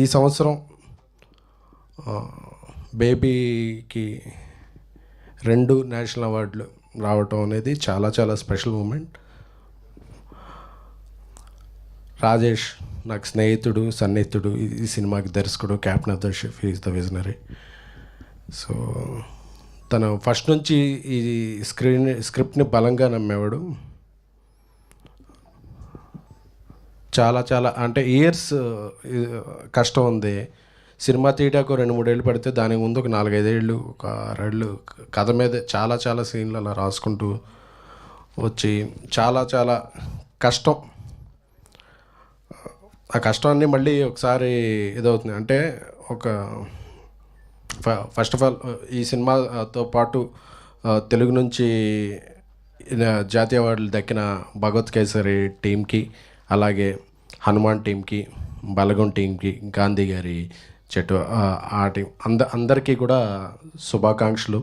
ఈ సంవత్సరం బేబీకి రెండు నేషనల్ అవార్డులు రావటం అనేది చాలా చాలా స్పెషల్ మూమెంట్. రాజేష్ నాకు స్నేహితుడు సన్నిహితుడు ఈ- ఈ సినిమాకి దర్శకుడు captain of the ship is the visionary so తను ఫస్ట్ నుంచి ఈ స్క్రీన్ స్క్రిప్ట్ని బలంగా నమ్మేవాడు. చాలా చాలా అంటే ఇయర్స్ uh, కష్టం ఉంది. సినిమా తీయడానికి రెండు మూడేళ్ళు పడితే దానికి ముందు ఒక నాలుగైదేళ్ళు ఒక ఆరేళ్ళు కథ మీద చాలా చాలా సీన్లు అలా రాసుకుంటూ వచ్చి చాలా చాలా కష్టం. ఆ కష్టాన్ని మళ్ళీ ఒకసారి ఇదవుతుంది. అంటే ఒక ఫ- ఫస్ట్ ఆఫ్ ఆల్ ఈ సినిమాతో పాటు తెలుగు నుంచి జాతీయ అవార్డులు దక్కిన భగవత్ కేసరి టీంకి అలాగే హనుమాన్ టీంకి బలగం టీంకి గాంధీ గారి చెట్టు ఆ, టీం అంద అందరికీ కూడా శుభాకాంక్షలు.